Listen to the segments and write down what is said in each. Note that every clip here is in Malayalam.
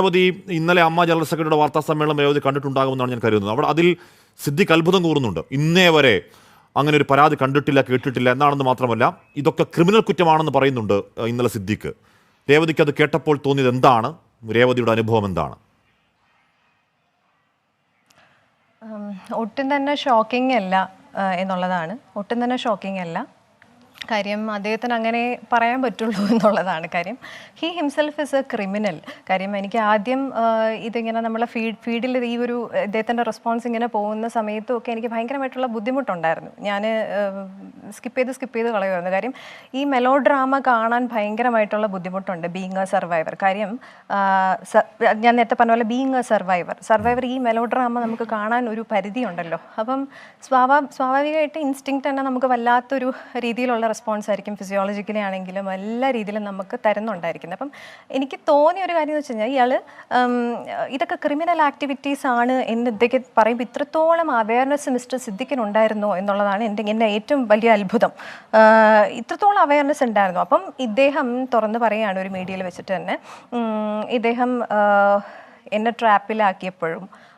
രേവതി ഇന്നലെ അമ്മ ജനറൽ സെക്രട്ടറിയുടെ വാർത്താ സമ്മേളനം രേവതി കണ്ടിട്ടുണ്ടാകുമെന്നാണ് ഞാൻ കരുതുന്നത്. അവിടെ അതിൽ സിദ്ദിഖ് അത്ഭുതം കൂറുന്നുണ്ട്. ഇന്നേ വരെ അങ്ങനെ ഒരു പരാതി കണ്ടിട്ടില്ല കേട്ടിട്ടില്ല എന്നാണെന്ന് മാത്രമല്ല ഇതൊക്കെ ക്രിമിനൽ കുറ്റമാണെന്ന് പറയുന്നുണ്ട് ഇന്നലെ സിദ്ദിഖ്. രേവതിക്ക് അത് കേട്ടപ്പോൾ തോന്നിയത് എന്താണ്? രേവതിയുടെ അനുഭവം എന്താണ്? ഒട്ടും തന്നെ ഷോക്കിംഗ് അല്ല എന്നുള്ളതാണ്. ഒട്ടും തന്നെ ഷോക്കിംഗ് അല്ല. കാര്യം അദ്ദേഹത്തിന് അങ്ങനെ പറയാൻ പറ്റുള്ളൂ എന്നുള്ളതാണ് കാര്യം. He himself is a criminal കാര്യം എനിക്ക് ആദ്യം ഇതിങ്ങനെ നമ്മളെ ഫീഡ് ഫീഡിൽ ഈ ഒരു ഇദ്ദേഹത്തിന്റെ റെസ്പോൺസ് ഇങ്ങനെ പോകുന്ന സമയത്തും ഒക്കെ എനിക്ക് ഭയങ്കരമായിട്ടുള്ള ബുദ്ധിമുട്ടുണ്ടായിരുന്നു. ഞാൻ സ്കിപ്പ് ചെയ്ത് സ്കിപ്പ് ചെയ്ത് കളയുമായിരുന്നു. കാര്യം ഈ മെലോ ഡ്രാമ കാണാൻ ഭയങ്കരമായിട്ടുള്ള ബുദ്ധിമുട്ടുണ്ട് ബീങ് എ സർവൈവർ കാര്യം ഞാൻ നേരത്തെ പറഞ്ഞ പോലെ ബീങ് എ സർവൈവർ സർവൈവർ ഈ മെലോ ഡ്രാമ നമുക്ക് കാണാൻ ഒരു പരിധിയുണ്ടല്ലോ. അപ്പം സ്വാഭാ സ്വാഭാവികമായിട്ട് ഇൻസ്റ്റിങ് തന്നെ നമുക്ക് വല്ലാത്തൊരു രീതിയിലുള്ള റെസ്പോൺസ് ആയിരിക്കും ഫിസിയോളജിക്കലി ആണെങ്കിലും എല്ലാ രീതിയിലും നമുക്ക് തരുന്നുണ്ടായിരിക്കുന്നത്. അപ്പം എനിക്ക് തോന്നിയ ഒരു കാര്യം എന്ന് വെച്ച് കഴിഞ്ഞാൽ ഇയാൾ ഇതൊക്കെ ക്രിമിനൽ ആക്ടിവിറ്റീസ് ആണ് എന്ന് ഇതൊക്കെ പറയുമ്പോൾ ഇത്രത്തോളം അവയർനെസ് മിസ്റ്റർ സിദ്ദിഖിനുണ്ടായിരുന്നോ എന്നുള്ളതാണ് എന്റെ എന്റെ ഏറ്റവും വലിയ അത്ഭുതം. ഇത്രത്തോളം അവയർനെസ് ഉണ്ടായിരുന്നു? അപ്പം ഇദ്ദേഹം തുറന്ന് പറയുകയാണ് ഒരു മീഡിയയിൽ വെച്ചിട്ട് തന്നെ. ഇദ്ദേഹം എന്നെ ട്രാപ്പിലാക്കിയപ്പോഴും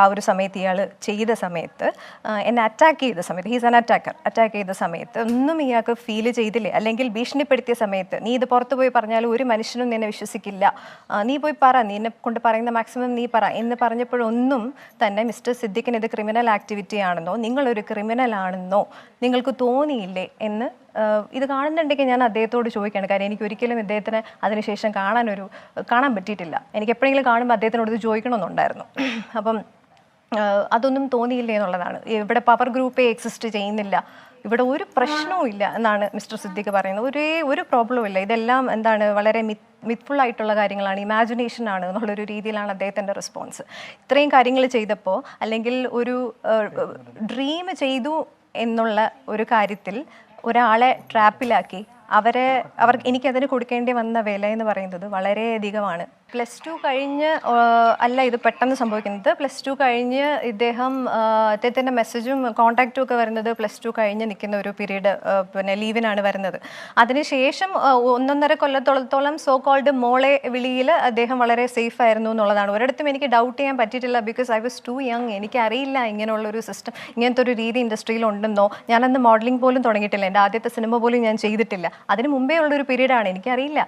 ആ ഒരു സമയത്ത് ഇയാൾ ചെയ്ത സമയത്ത് എന്നെ അറ്റാക്ക് ചെയ്ത സമയത്ത് ഹീസ് ആൻ അറ്റാക്കർ അറ്റാക്ക് ചെയ്ത സമയത്ത് ഒന്നും ഇയാൾക്ക് ഫീൽ ചെയ്തില്ലേ? അല്ലെങ്കിൽ ഭീഷണിപ്പെടുത്തിയ സമയത്ത് നീ ഇത് പുറത്ത് പോയി പറഞ്ഞാൽ ഒരു മനുഷ്യനും നിന്നെ വിശ്വസിക്കില്ല. നീ പോയി പറ നിന്നെ കൊണ്ട് പറയുന്ന മാക്സിമം നീ പറ എന്ന് പറഞ്ഞപ്പോഴൊന്നും തന്നെ മിസ്റ്റർ സിദ്ദിഖിന് ഇത് ക്രിമിനൽ ആക്ടിവിറ്റി ആണെന്നോ നിങ്ങളൊരു ക്രിമിനൽ ആണെന്നോ നിങ്ങൾക്ക് തോന്നിയില്ലേ? എന്ന് ഇത് കാണുന്നുണ്ടെങ്കിൽ ഞാൻ അദ്ദേഹത്തോട് ചോദിക്കുകയാണ്. കാര്യം എനിക്ക് ഒരിക്കലും ഇദ്ദേഹത്തിന് അതിനുശേഷം കാണാനൊരു കാണാൻ പറ്റിയിട്ടില്ല. എനിക്ക് എപ്പോഴെങ്കിലും കാണുമ്പോൾ അദ്ദേഹത്തിനോട് ഇത് ചോദിക്കണമെന്നുണ്ടായിരുന്നു. അപ്പം അതൊന്നും തോന്നിയില്ല എന്നുള്ളതാണ്. ഇവിടെ പവർ ഗ്രൂപ്പേ എക്സിസ്റ്റ് ചെയ്യുന്നില്ല. ഇവിടെ ഒരു പ്രശ്നവും ഇല്ല എന്നാണ് മിസ്റ്റർ സിദ്ദിഖ് പറയുന്നത്. ഒരേ ഒരു പ്രോബ്ലവും ഇല്ല. ഇതെല്ലാം എന്താണ് വളരെ മിത്ത് മിത്ഫുൾ ആയിട്ടുള്ള കാര്യങ്ങളാണ്. ഇമാജിനേഷൻ ആണ് എന്നുള്ളൊരു രീതിയിലാണ് അദ്ദേഹത്തിന്റെ റെസ്പോൺസ് ഇത്രയും കാര്യങ്ങൾ ചെയ്തപ്പോൾ അല്ലെങ്കിൽ ഒരു ഡ്രീം ചെയ്തു എന്നുള്ള ഒരു കാര്യത്തിൽ ഒരാളെ ട്രാപ്പിലാക്കി അവരെ അവർ എനിക്കതിന് കൊടുക്കേണ്ടി വന്ന വില എന്ന് പറയുന്നത് വളരെയധികമാണ്. പ്ലസ് ടു കഴിഞ്ഞ് അല്ല ഇത് പെട്ടെന്ന് സംഭവിക്കുന്നത്. പ്ലസ് ടു കഴിഞ്ഞ് ഇദ്ദേഹം അദ്ദേഹത്തിന്റെ മെസ്സേജും കോൺടാക്റ്റും ഒക്കെ വരുന്നത് പ്ലസ് ടു കഴിഞ്ഞ് നിൽക്കുന്ന ഒരു പീരീഡ് പിന്നെ ലീവിനാണ് വരുന്നത്. അതിനുശേഷം ഒന്നൊന്നര കൊല്ലത്തോളത്തോളം സോ കോൾഡ് മോളെ വിളിയിൽ അദ്ദേഹം വളരെ സേഫ് ആയിരുന്നു എന്നുള്ളതാണ്. ഒരിടത്തും എനിക്ക് ഡൗട്ട് ചെയ്യാൻ പറ്റിയിട്ടില്ല because I was too young എനിക്കറിയില്ല ഇങ്ങനെയുള്ളൊരു സിസ്റ്റം ഇങ്ങനത്തെ ഒരു രീതി ഇൻഡസ്ട്രിയിൽ ഉണ്ടെന്നോ. ഞാനന്ന് മോഡലിംഗ് പോലും തുടങ്ങിയിട്ടില്ല. എന്റെ ആദ്യത്തെ സിനിമ പോലും ഞാൻ ചെയ്തിട്ടില്ല. അതിന് മുമ്പേ ഉള്ളൊരു പീരീഡാണ് എനിക്കറിയില്ല.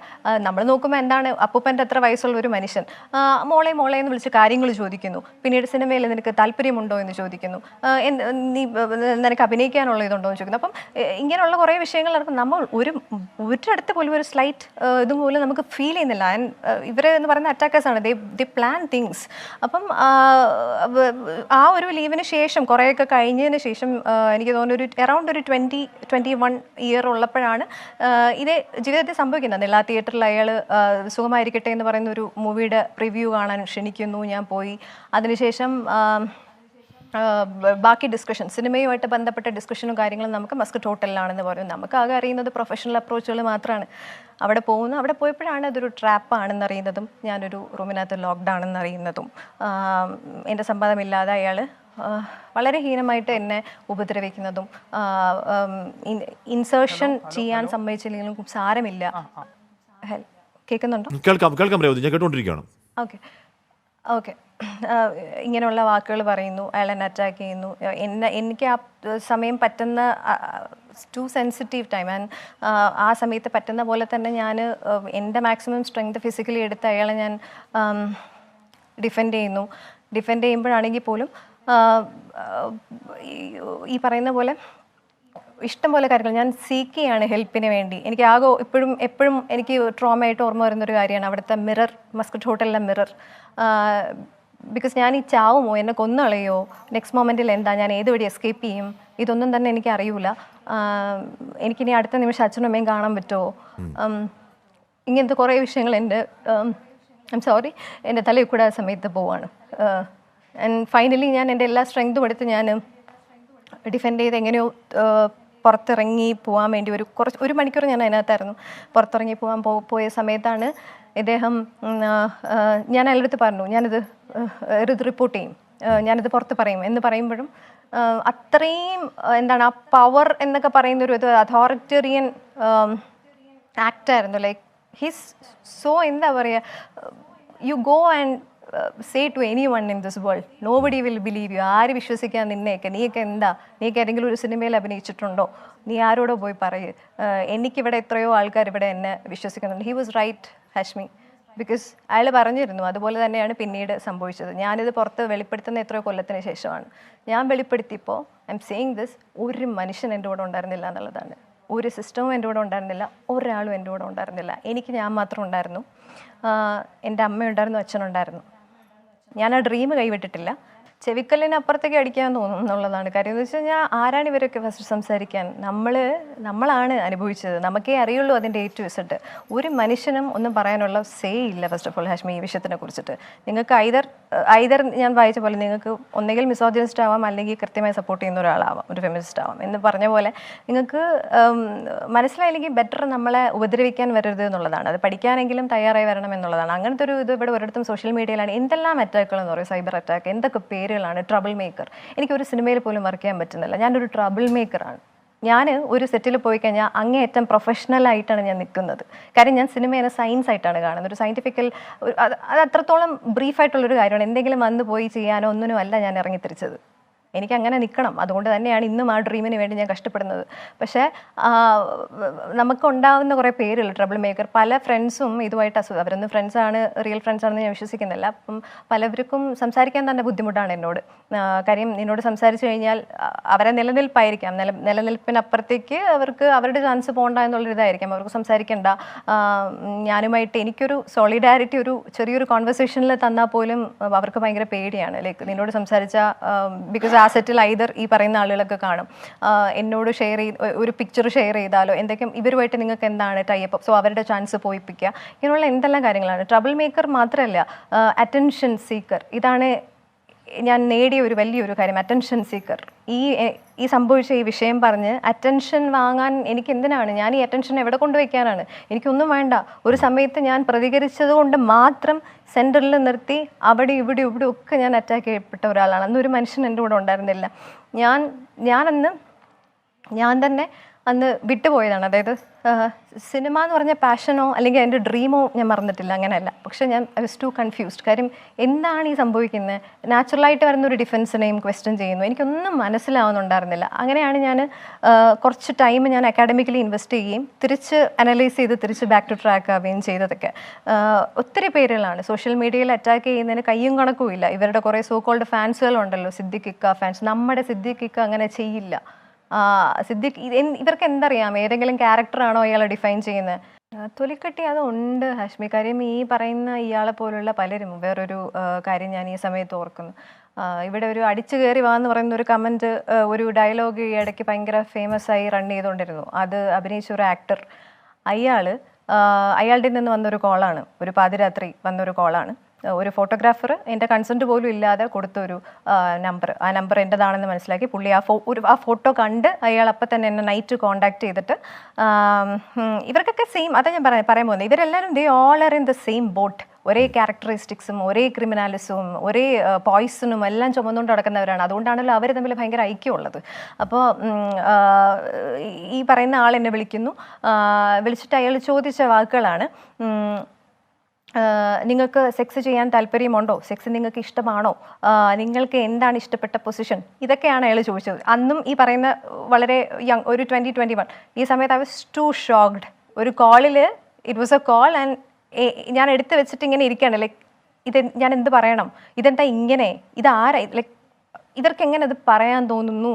നമ്മൾ നോക്കുമ്പോൾ എന്താണ് അപ്പൂപ്പന്റെ അത്ര വയസ്സുള്ള ഒരു മനുഷ്യൻ. മോളെ മോളെ എന്ന് വിളിച്ച് കാര്യങ്ങൾ ചോദിക്കുന്നു. പിന്നീട് സിനിമയിൽ നിനക്ക് താല്പര്യമുണ്ടോ എന്ന് ചോദിക്കുന്നു. നീ നിനക്ക് അഭിനയിക്കാനുള്ള ഇതുണ്ടോ എന്ന് ചോദിക്കുന്നു. അപ്പം ഇങ്ങനെയുള്ള കുറേ വിഷയങ്ങൾ നമ്മൾ ഒരു ഒരിടത്ത് പോലും ഒരു സ്ലൈറ്റ് ഇതും പോലും നമുക്ക് ഫീൽ ചെയ്യുന്നില്ല. ഇവർ എന്ന് പറയുന്ന അറ്റാക്കേഴ്സ് ആണ്. ദേ ദി പ്ലാൻ തിങ്സ് അപ്പം ആ, ഒരു ലീവിന് ശേഷം കുറേയൊക്കെ കഴിഞ്ഞതിന് ശേഷം എനിക്ക് തോന്നുന്നു ഒരു അറൗണ്ട് ഒരു ട്വന്റി ട്വന്റി വൺ ഇയർ ഉള്ളപ്പോഴാണ് ഇത് ജീവിതത്തിൽ സംഭവിക്കുന്നത്. എല്ലാ തിയേറ്ററിൽ അയാൾ സുഖമായിരിക്കട്ടെ എന്ന് പറയുന്ന ഒരു മൂവിയുടെ റിവ്യൂ കാണാൻ ക്ഷണിക്കുന്നു ഞാൻ പോയി. അതിനുശേഷം ബാക്കി ഡിസ്കഷൻ സിനിമയുമായിട്ട് ബന്ധപ്പെട്ട ഡിസ്കഷനും കാര്യങ്ങളും നമുക്ക് മസ്ക് ടോട്ടലിലാണെന്ന് പറയും നമുക്ക് ആകെ അറിയുന്നത് പ്രൊഫഷണൽ അപ്രോച്ചുകൾ മാത്രമാണ് അവിടെ പോകുന്നു. അവിടെ പോയപ്പോഴാണ് അതൊരു ട്രാപ്പാണെന്ന് അറിയുന്നതും ഞാനൊരു റൂമിനകത്ത് ലോക്ക്ഡ് ആണെന്ന് അറിയുന്നതും എന്റെ സമ്മതമില്ലാതെ അയാൾ വളരെ ഹീനമായിട്ട് എന്നെ ഉപദ്രവിക്കുന്നതും ഇൻസേർഷൻ ചെയ്യാൻ സമ്മതിച്ചില്ലെങ്കിലും സാരമില്ല. ഹെൽ കേൾക്കുന്നുണ്ടോ? കേൾക്കാം കേൾക്കാം രേവതി ഞാൻ കേട്ടുകൊണ്ടിരിക്കുകയാണ് ഓക്കെ. ഓക്കെ. ഇങ്ങനെയുള്ള വാക്കുകൾ പറയുന്നു അയാൾ എന്നെ അറ്റാക്ക് ചെയ്യുന്നു എന്നെ എനിക്ക് ആ സമയം പറ്റുന്ന ടു സെൻസിറ്റീവ് ടൈം ആൻഡ് ആ സമയത്ത് പറ്റുന്ന പോലെ തന്നെ ഞാൻ എന്റെ മാക്സിമം സ്ട്രെങ്ത് ഫിസിക്കലി എടുത്ത് അയാളെ ഞാൻ ഡിഫെൻഡ് ചെയ്യുന്നു. ഡിഫെൻഡ് ചെയ്യുമ്പോഴാണെങ്കിൽ പോലും ഈ പറയുന്ന പോലെ ഇഷ്ടം പോലെ കാര്യങ്ങൾ. ഞാൻ സീക്ക് ചെയ്യാണ് ഹെൽപ്പിന് വേണ്ടി. എനിക്ക് ആകെ ഇപ്പോഴും എപ്പോഴും എനിക്ക് ട്രോമ ആയിട്ട് ഓർമ്മ വരുന്നൊരു കാര്യമാണ് അവിടുത്തെ മിറർ മസ്കറ്റ് ഹോട്ടലിലെ മിറർ. ബിക്കോസ് ഞാൻ ഈ ചാവുമോ? എന്നെ കൊന്നളയോ? നെക്സ്റ്റ് മൊമെന്റിൽ എന്താ? ഞാൻ ഏത് വഴി എസ്കേപ്പ് ചെയ്യും? ഇതൊന്നും തന്നെ എനിക്ക് അറിയൂല. എനിക്കിനി അടുത്ത നിമിഷം അച്ഛനും അമ്മയും കാണാൻ പറ്റുമോ? ഇങ്ങനത്തെ കുറേ വിഷയങ്ങൾ എന്റെ ഐം സോറി എന്റെ തലയിൽ കൂടെ ആ സമയത്ത് പോവാണ്. ആൻഡ് ഫൈനലി ഞാൻ എന്റെ എല്ലാ സ്ട്രെങ്തും എടുത്ത് ഞാൻ ഡിഫെൻഡ് ചെയ്ത് എങ്ങനെയോ പുറത്തിറങ്ങി പോകാൻ വേണ്ടി ഒരു കുറച്ച് ഒരു മണിക്കൂർ ഞാൻ അതിനകത്തായിരുന്നു. പുറത്തിറങ്ങി പോകാൻ പോ പോയ സമയത്താണ് ഇദ്ദേഹം ഞാൻ അയാളുടെ പറഞ്ഞു ഞാനിത് ഇത് റിപ്പോർട്ട് ചെയ്യും. ഞാനിത് പുറത്ത് പറയും. എന്ന് പറയുമ്പോഴും അത്രയും എന്താണ് ആ പവർ എന്നൊക്കെ പറയുന്ന ഒരു ഇത് അതോറിറ്റേറിയൻ ആക്റ്റായിരുന്നു ലൈക്ക് ഹിസ് സോ എന്താ പറയുക you go and say to anyone in this world nobody will believe you ആര് വിശ്വസിക്കാൻ നിന്നെയൊക്കെ? നീയൊക്കെ എന്താ? നീയൊക്കെ ഏതെങ്കിലും ഒരു സിനിമയിൽ അഭിനയിച്ചിട്ടുണ്ടോ? നീ ആരോടോ പോയി പറയൂ. ആഹ് എനിക്കിവിടെ എത്രയോ ആൾക്കാർ ഇവിടെ എന്നെ വിശ്വസിക്കുന്നുണ്ട്. He was right Hashmi because അയാൾ പറഞ്ഞിരുന്നു അതുപോലെ തന്നെയാണ് പിന്നീട് സംഭവിച്ചത്. ഞാനിത് പുറത്ത് വെളിപ്പെടുത്തുന്ന എത്രയോ കൊല്ലത്തിന് ശേഷമാണ്. ഞാൻ വെളിപ്പെടുത്തിയപ്പോൾ ഐ എം സെയിങ് ദിസ് ഒരു മനുഷ്യൻ എന്റെ കൂടെ ഉണ്ടായിരുന്നില്ല എന്നുള്ളതാണ്. ഒരു സിസ്റ്റവും എന്റെ കൂടെ ഉണ്ടായിരുന്നില്ല ഒരാളും എന്റെ കൂടെ ഉണ്ടായിരുന്നില്ല. എനിക്ക് ഞാൻ മാത്രം ഉണ്ടായിരുന്നു. ആഹ് എന്റെ അമ്മയുണ്ടായിരുന്നു അച്ഛനുണ്ടായിരുന്നു. ഞാൻ ആ ഡ്രീം കൈവിട്ടിട്ടില്ല. ചെവിക്കല്ലിന് അപ്പുറത്തേക്ക് അടിക്കാൻ തോന്നും എന്നുള്ളതാണ് കാര്യം എന്ന് വെച്ച് കഴിഞ്ഞാൽ ആരാണ് ഇവരൊക്കെ ഫസ്റ്റ് സംസാരിക്കാൻ? നമ്മൾ നമ്മളാണ് അനുഭവിച്ചത്. നമുക്കേ അറിയുള്ളൂ അതിന്റെ ഏറ്റവും വിസിട്ട് ഒരു മനുഷ്യനും ഒന്നും പറയാനുള്ള സേ ഇല്ല ഫസ്റ്റ് ഓഫ് ഓൾ ഹാഷ്മി ഈ വിഷയത്തിനെ കുറിച്ചിട്ട്. നിങ്ങൾക്ക് ഐതർ ഐതർ ഞാൻ വായിച്ച പോലെ നിങ്ങൾക്ക് ഒന്നെങ്കിൽ മിസോജിനിസ്റ്റ് ആവാം അല്ലെങ്കിൽ കൃത്യമായി സപ്പോർട്ട് ചെയ്യുന്ന ഒരാളാവാം ഒരു ഫെമിനിസ്റ്റ് ആവാം എന്ന് പറഞ്ഞ പോലെ നിങ്ങൾക്ക് മനസ്സിലായില്ലെങ്കിൽ ബെറ്റർ നമ്മളെ ഉപദ്രവിക്കാൻ വരരുത് എന്നുള്ളതാണ്. അത് പഠിക്കാനെങ്കിലും തയ്യാറായി വരണം എന്നുള്ളതാണ്. അങ്ങനത്തെ ഒരു ഇത് ഇവിടെ ഒരിടത്തും സോഷ്യൽ മീഡിയയിലാണ് എന്തെല്ലാം അറ്റാക്കുകൾ എന്ന് പറയും? സൈബർ അറ്റാക്ക് എന്തൊക്കെ പേരുകളാണ് ട്രബിൾ മേക്കർ എനിക്ക് ഒരു സിനിമയിൽ പോലും വർക്ക് ചെയ്യാൻ പറ്റുന്നില്ല. ഞാനൊരു ട്രബിൾ മേക്കറാണ് ഞാൻ ഒരു സെറ്റിൽ പോയി കഴിഞ്ഞാൽ അങ്ങേയറ്റം പ്രൊഫഷണലായിട്ടാണ് ഞാൻ നിൽക്കുന്നത്. കാര്യം ഞാൻ സിനിമയെ സയൻസ് ആയിട്ടാണ് കാണുന്നത്. ഒരു സയന്റിഫിക്കൽ അത് അത്രത്തോളം ബ്രീഫായിട്ടുള്ളൊരു കാര്യമാണ്. എന്തെങ്കിലും വന്ന് പോയി ചെയ്യാനോ ഒന്നിനും അല്ല ഞാൻ ഇറങ്ങിത്തിരിച്ചത്. എനിക്ക് അങ്ങനെ നിൽക്കണം അതുകൊണ്ട് തന്നെയാണ് ഇന്നും ആ ഡ്രീമിന് വേണ്ടി ഞാൻ കഷ്ടപ്പെടുന്നത്. പക്ഷേ നമുക്കുണ്ടാവുന്ന കുറേ പേരുള്ള ട്രബിൾ മേക്കർ പല ഫ്രണ്ട്സും ഇതുമായിട്ട് അസു അവരൊന്നും ഫ്രണ്ട്സാണ് റിയൽ ഫ്രണ്ട്സ് ആണെന്ന് ഞാൻ വിശ്വസിക്കുന്നില്ല. അപ്പം പലവർക്കും സംസാരിക്കാൻ തന്നെ ബുദ്ധിമുട്ടാണ് എന്നോട്. കാര്യം എന്നോട് സംസാരിച്ചു കഴിഞ്ഞാൽ അവരെ നിലനിൽപ്പായിരിക്കാം. നില നിലനിൽപ്പിനപ്പുറത്തേക്ക് അവർക്ക് അവരുടെ ചാൻസ് പോകണ്ട എന്നുള്ളൊരിതായിരിക്കാം അവർക്ക് സംസാരിക്കേണ്ട. ഞാനുമായിട്ട് എനിക്കൊരു സോളിഡാരിറ്റി ഒരു ചെറിയൊരു കോൺവെർസേഷനിൽ തന്നാൽ പോലും അവർക്ക് ഭയങ്കര പേടിയാണ്. ലൈക്ക് നിന്നോട് സംസാരിച്ച ബിക്കോസ് ആ സെറ്റിൽ ഐദർ ഈ പറയുന്ന ആളുകളൊക്കെ കാണും. എന്നോട് ഷെയർ ചെയ്ത് ഒരു പിക്ചർ ഷെയർ ചെയ്താലോ എന്തൊക്കെ ഇവരുമായിട്ട് നിങ്ങൾക്ക് എന്താണ് ടൈപ്പ് സോ അവരുടെ ചാൻസ് പോയിപ്പിക്കുക. ഇങ്ങനെയുള്ള എന്തെല്ലാം കാര്യങ്ങളാണ്? ട്രബിൾ മേക്കർ മാത്രമല്ല അറ്റൻഷൻ സീക്കർ ഇതാണ് ഞാൻ നേടിയ ഒരു വലിയൊരു കാര്യം അറ്റൻഷൻ സീക്കർ ഈ ഈ സംഭവിച്ച ഈ വിഷയം പറഞ്ഞ് അറ്റൻഷൻ വാങ്ങാൻ എനിക്ക് എന്തിനാണ്? ഞാൻ ഈ അറ്റൻഷൻ എവിടെ കൊണ്ടുവയ്ക്കാനാണ്? എനിക്കൊന്നും വേണ്ട. ഒരു സമയത്ത് ഞാൻ പ്രതികരിച്ചത് കൊണ്ട് മാത്രം സെന്ററിൽ നിർത്തി അവിടെ ഇവിടെ ഇവിടെ ഒക്കെ ഞാൻ അറ്റാക്ക് ചെയ്യപ്പെട്ട ഒരാളാണ്. അന്ന് ഒരു മനുഷ്യൻ എന്റെ കൂടെ ഉണ്ടായിരുന്നില്ല. ഞാൻ ഞാനന്ന് ഞാൻ തന്നെ അന്ന് വിട്ടുപോയതാണ്. അതായത് സിനിമ എന്ന് പറഞ്ഞ പാഷനോ അല്ലെങ്കിൽ എന്റെ ഡ്രീമോ ഞാൻ മറന്നിട്ടില്ല. അങ്ങനെയല്ല. പക്ഷെ ഞാൻ ഐ വാസ് ടു കൺഫ്യൂസ്ഡ് കാര്യം എന്താണ് ഈ സംഭവിക്കുന്നത് നാച്ചുറലായിട്ട് വരുന്ന ഒരു ഡിഫൻസിനെയും ക്വസ്റ്റ്യൻ ചെയ്യുന്നു. എനിക്കൊന്നും മനസ്സിലാവുന്നുണ്ടായിരുന്നില്ല. അങ്ങനെയാണ് ഞാൻ കുറച്ച് ടൈം ഞാൻ അക്കാഡമിക്കലി ഇൻവെസ്റ്റ് ചെയ്യുകയും തിരിച്ച് അനലൈസ് ചെയ്ത് തിരിച്ച് ബാക്ക് ടു ട്രാക്ക് ആവുകയും ചെയ്തതൊക്കെ. ഒത്തിരി പേരുകളാണ്. സോഷ്യൽ മീഡിയയിൽ അറ്റാക്ക് ചെയ്യുന്നതിന് കയ്യും കണക്കുമില്ല. ഇവരുടെ കുറേ സോ കോൾഡ് ഫാൻസുകളുണ്ടല്ലോ സിദ്ദിഖ് ഇക്ക ഫാൻസ് നമ്മുടെ സിദ്ദിഖ് ഇക്ക അങ്ങനെ ചെയ്യില്ല. സിദ്ദിഖ് ഇവർക്ക് എന്തറിയാം? ഏതെങ്കിലും ക്യാരക്ടറാണോ ഇയാളെ ഡിഫൈൻ ചെയ്യുന്നത് തൊലിക്കെട്ടി തൊലിക്കട്ടി അത് ഉണ്ട് ഹാഷ്മി. കാര്യം ഈ പറയുന്ന ഇയാളെ പോലുള്ള പലരും വേറൊരു കാര്യം ഞാൻ ഈ സമയത്ത് ഓർക്കുന്നു. ഇവിടെ ഒരു അടിച്ചു കയറി വാന്ന് പറയുന്ന ഒരു കമന്റ് ഒരു ഡയലോഗ് ഈ ഇടയ്ക്ക് ഭയങ്കര ഫേമസ് ആയി റൺ ചെയ്തുകൊണ്ടിരുന്നു. അത് അഭിനയിച്ച ഒരു ആക്ടർ അയാൾ അയാളുടെ നിന്ന് വന്നൊരു കോളാണ് ഒരു പാതിരാത്രി വന്നൊരു കോളാണ് ഒരു ഫോട്ടോഗ്രാഫർ എന്റെ കൺസെന്റ് പോലും ഇല്ലാതെ കൊടുത്തൊരു നമ്പർ ആ നമ്പർ എന്റെതാണെന്ന് മനസ്സിലാക്കി പുള്ളി ആ ഫോ ഒരു ആ ഫോട്ടോ കണ്ട് അയാൾ അപ്പം തന്നെ എന്നെ നൈറ്റ് കോണ്ടാക്ട് ചെയ്തിട്ട് ഇവർക്കൊക്കെ സെയിം അതാ ഞാൻ പറയാൻ പറയാൻ പോകുന്നത്. ഇവരെല്ലാവരും they all are in the same boat ഒരേ ക്യാരക്ടറിസ്റ്റിക്സും ഒരേ ക്രിമിനാലിസവും ഒരേ പോയ്സണും എല്ലാം ചുമന്നുകൊണ്ട് നടക്കുന്നവരാണ്. അതുകൊണ്ടാണല്ലോ അവർ തമ്മിൽ ഭയങ്കര ഐക്യമുള്ളത്. അപ്പോൾ ഈ പറയുന്ന ആൾ എന്നെ വിളിക്കുന്നു. വിളിച്ചിട്ട് അയാൾ ചോദിച്ച വാക്കുകളാണ് നിങ്ങൾക്ക് സെക്സ് ചെയ്യാൻ താല്പര്യമുണ്ടോ? സെക്സ് നിങ്ങൾക്ക് ഇഷ്ടമാണോ? നിങ്ങൾക്ക് എന്താണ് ഇഷ്ടപ്പെട്ട പൊസിഷൻ ഇതൊക്കെയാണ് അയാൾ ചോദിച്ചത്. അന്നും ഈ പറയുന്ന വളരെ യങ് ഒരു ട്വന്റി ട്വന്റി വൺ ഈ സമയത്ത് ഐ വാസ് ടു ഷോക്ഡ് ഒരു കോളിൽ it was a call and ഞാൻ എടുത്ത് വെച്ചിട്ട് ഇങ്ങനെ ഇരിക്കുകയാണ്. ലൈക്ക് ഇത് ഞാൻ എന്ത് പറയണം? ഇതെന്താ ഇങ്ങനെ? ഇതാരാ ലൈക്ക് ഇവർക്ക് എങ്ങനെ അത് പറയാൻ തോന്നുന്നു?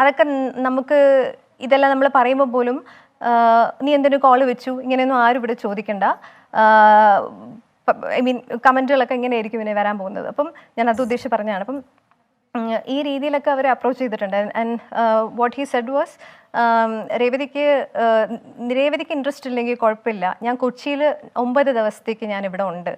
അതൊക്കെ നമുക്ക് ഇതെല്ലാം നമ്മൾ പറയുമ്പോൾ പോലും നീ എന്തിനു കോൾ വെച്ചു? ഇങ്ങനെയൊന്നും ആരും ഇവിടെ ചോദിക്കണ്ട. ഐ മീൻ കമന്റുകളൊക്കെ ഇങ്ങനെ ആയിരിക്കും ഇനി വരാൻ പോകുന്നത്. അപ്പം ഞാൻ അത് ഉദ്ദേശിച്ച് പറഞ്ഞതാണ്. അപ്പം ഈ രീതിയിലൊക്കെ അവർ അപ്രോച്ച് ചെയ്തിട്ടുണ്ട്. And what he said was രേവതിക്ക് രേവതിക്ക് ഇൻട്രസ്റ്റ് ഇല്ലെങ്കിൽ കുഴപ്പമില്ല. ഞാൻ കൊച്ചിയിൽ ഒമ്പത് ദിവസത്തേക്ക് ഞാൻ ഇവിടെ ഉണ്ട്.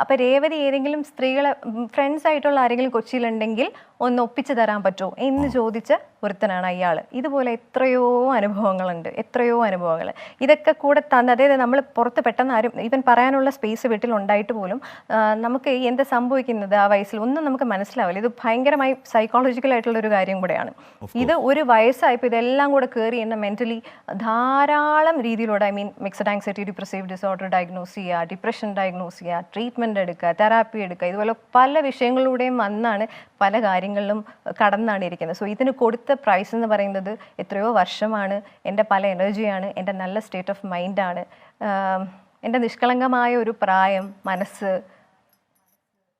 അപ്പം രേവതി ഏതെങ്കിലും സ്ത്രീകളെ ഫ്രണ്ട്സ് ആയിട്ടുള്ള ആരെങ്കിലും കൊച്ചിയിലുണ്ടെങ്കിൽ ഒന്ന് ഒപ്പിച്ചു തരാൻ പറ്റുമോ എന്ന് ചോദിച്ച ഒരുത്തനാണ് അയാൾ ഇതുപോലെ എത്രയോ അനുഭവങ്ങളുണ്ട്. എത്രയോ അനുഭവങ്ങൾ ഇതൊക്കെ കൂടെ തന്ന് അതായത് നമ്മൾ പുറത്ത് പെട്ടെന്ന് ആരും ഇവൻ പറയാനുള്ള സ്പേസ് വീട്ടിൽ ഉണ്ടായിട്ട് പോലും നമുക്ക് എന്താ സംഭവിക്കുന്നത് ആ വയസ്സിൽ ഒന്നും നമുക്ക് മനസ്സിലാവില്ല. ഇത് ഭയങ്കരമായി സൈക്കോളജിക്കൽ ആയിട്ടുള്ള ഒരു കാര്യം കൂടെയാണ്. ഇത് ഒരു വയസ്സായപ്പോൾ ഇതെല്ലാം കൂടെ കയറി എന്നെ മെന്റലി ധാരാളം രീതിയിലൂടെ I mean mixed anxiety depressive disorder diagnose ചെയ്യുക ഡിപ്രഷൻ ഡയഗ്നോസ് ചെയ്യുക ട്രീറ്റ്മെന്റ് എടുക്കുക തെറാപ്പി എടുക്കുക ഇതുപോലെ പല വിഷയങ്ങളിലൂടെയും വന്നാണ് പല കാര്യങ്ങളിലും കടന്നാണ് ഇരിക്കുന്നത് സോ ഇതിന് കൊടുത്ത പ്രൈസ് എന്ന് പറയുന്നത് എത്രയോ വർഷമാണ് എന്റെ പല എനർജിയാണ് എന്റെ നല്ല സ്റ്റേറ്റ് ഓഫ് മൈൻഡാണ് എന്റെ നിഷ്കളങ്കമായ ഒരു പ്രായം മനസ്സ്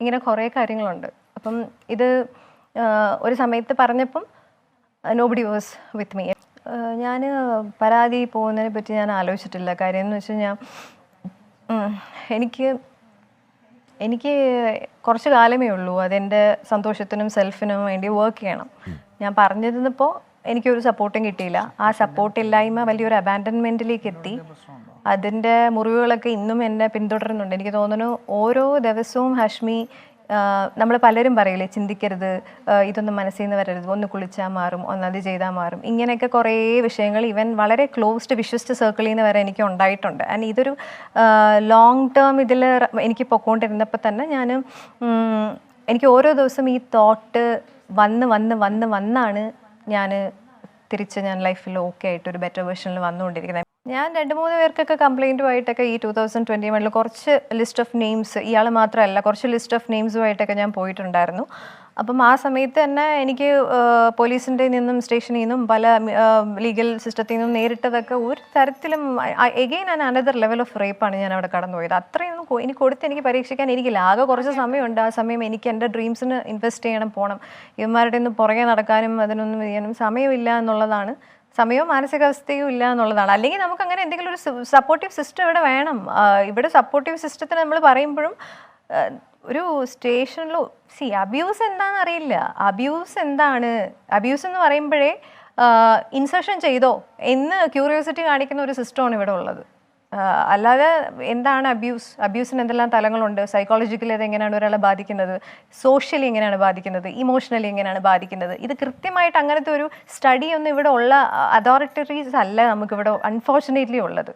ഇങ്ങനെ കുറേ കാര്യങ്ങളുണ്ട്. അപ്പം ഇത് ഒരു സമയത്ത് പറഞ്ഞപ്പം നോബഡി വാസ് വിത്ത് മീ ഞാൻ പരാതി പോകുന്നതിനെ പറ്റി ഞാൻ ആലോചിച്ചിട്ടില്ല. കാര്യം എന്ന് വെച്ച് കഴിഞ്ഞാൽ എനിക്ക് എനിക്ക് കുറച്ച് കാലമേ ഉള്ളൂ. അതെന്റെ സന്തോഷത്തിനും സെൽഫിനും വേണ്ടി വർക്ക് ചെയ്യണം. ഞാൻ പറഞ്ഞിരുന്നപ്പോൾ എനിക്കൊരു സപ്പോർട്ടും കിട്ടിയില്ല. ആ സപ്പോർട്ട് ഇല്ലായ്മ വലിയൊരു അബാൻഡൻമെന്റിലേക്ക് എത്തി. അതിന്റെ മുറിവുകളൊക്കെ ഇന്നും എന്നെ പിന്തുടരുന്നുണ്ട്. എനിക്ക് തോന്നുന്നു ഓരോ ദിവസവും ഹഷ്മി നമ്മൾ പലരും പറയില്ലേ ചിന്തിക്കരുത് ഇതൊന്നും മനസ്സിൽ നിന്ന് വരരുത് ഒന്ന് കുളിച്ചാൽ മാറും ഒന്നത് ചെയ്താൽ മാറും. ഇങ്ങനെയൊക്കെ കുറേ വിഷയങ്ങൾ ഇവൻ വളരെ ക്ലോസ്ഡ് വിശ്വസ്ഡ് സർക്കിളിൽ നിന്ന് വരെ എനിക്ക് ഉണ്ടായിട്ടുണ്ട്. ആൻഡ് ഇതൊരു ലോങ് ടേം ഇതിൽ എനിക്ക് പൊക്കോണ്ടിരുന്നപ്പോൾ തന്നെ ഞാൻ എനിക്ക് ഓരോ ദിവസം ഈ തോട്ട് വന്ന് വന്ന് വന്ന് വന്നാണ് ഞാൻ തിരിച്ച് ഞാൻ ലൈഫിൽ ഓക്കെ ആയിട്ട് ഒരു ബെറ്റർ വേർഷനിൽ വന്നുകൊണ്ടിരിക്കുന്നത്. ഞാൻ രണ്ട് മൂന്ന് പേർക്കൊക്കെ കംപ്ലൈന്റുമായിട്ടൊക്കെ ഈ ടൂ തൗസൻഡ് ട്വന്റി വണ്ണിൽ കുറച്ച് ലിസ്റ്റ് ഓഫ് നെയിംസ് ഇയാൾ മാത്രമല്ല കുറച്ച് ലിസ്റ്റ് ഓഫ് നെയിംസുമായിട്ടൊക്കെ ഞാൻ പോയിട്ടുണ്ടായിരുന്നു. അപ്പം ആ സമയത്ത് തന്നെ എനിക്ക് പോലീസിന്റെ നിന്നും സ്റ്റേഷനിൽ നിന്നും പല ലീഗൽ സിസ്റ്റത്തിൽ നിന്നും നേരിട്ടതൊക്കെ ഒരു തരത്തിലും again and another level of റേപ്പാണ് ഞാൻ അവിടെ കടന്നുപോയത്. അത്രയൊന്നും അത്രയും ഇനി കൊടുത്ത് എനിക്ക് പരീക്ഷിക്കാൻ എനിക്കില്ല. ആകെ കുറച്ച് സമയമുണ്ട്. ആ സമയം എനിക്ക് എന്റെ ഡ്രീംസിന് ഇൻവെസ്റ്റ് ചെയ്യണം പോകണം ഇവന്മാരുടെ ഒന്നും പുറകെ നടക്കാനും അതിനൊന്നും ചെയ്യാനും സമയമില്ല എന്നുള്ളതാണ്. സമയവും മാനസികാവസ്ഥയും ഇല്ല എന്നുള്ളതാണ്. അല്ലെങ്കിൽ നമുക്ക് അങ്ങനെ എന്തെങ്കിലും ഒരു സപ്പോർട്ടീവ് സിസ്റ്റം ഇവിടെ വേണം. ഇവിടെ സപ്പോർട്ടീവ് സിസ്റ്റത്തിന് നമ്മൾ പറയുമ്പോഴും ഒരു സ്റ്റേഷനിലോ സി അബ്യൂസ് എന്താണെന്ന് അറിയില്ല. അബ്യൂസ് എന്താണ്? അബ്യൂസ് എന്ന് പറയുമ്പോഴേ ഇൻസർഷൻ ചെയ്തോ എന്ന് ക്യൂരിയോസിറ്റി കാണിക്കുന്ന ഒരു സിസ്റ്റമാണ് ഇവിടെ ഉള്ളത്. അല്ലാതെ എന്താണ് അബ്യൂസ് അബ്യൂസിന് എന്തെല്ലാം തലങ്ങളുണ്ട്? സൈക്കോളജിക്കലി അത് എങ്ങനെയാണ് ഒരാളെ ബാധിക്കുന്നത്? സോഷ്യലി എങ്ങനെയാണ് ബാധിക്കുന്നത്? ഇമോഷണലി എങ്ങനെയാണ് ബാധിക്കുന്നത്? ഇത് കൃത്യമായിട്ട് അങ്ങനത്തെ ഒരു സ്റ്റഡി ഒന്നും ഇവിടെ ഉള്ള അതോറിറ്ററീസ് അല്ല നമുക്കിവിടെ അൺഫോർച്ചുനേറ്റ്ലി ഉള്ളത്.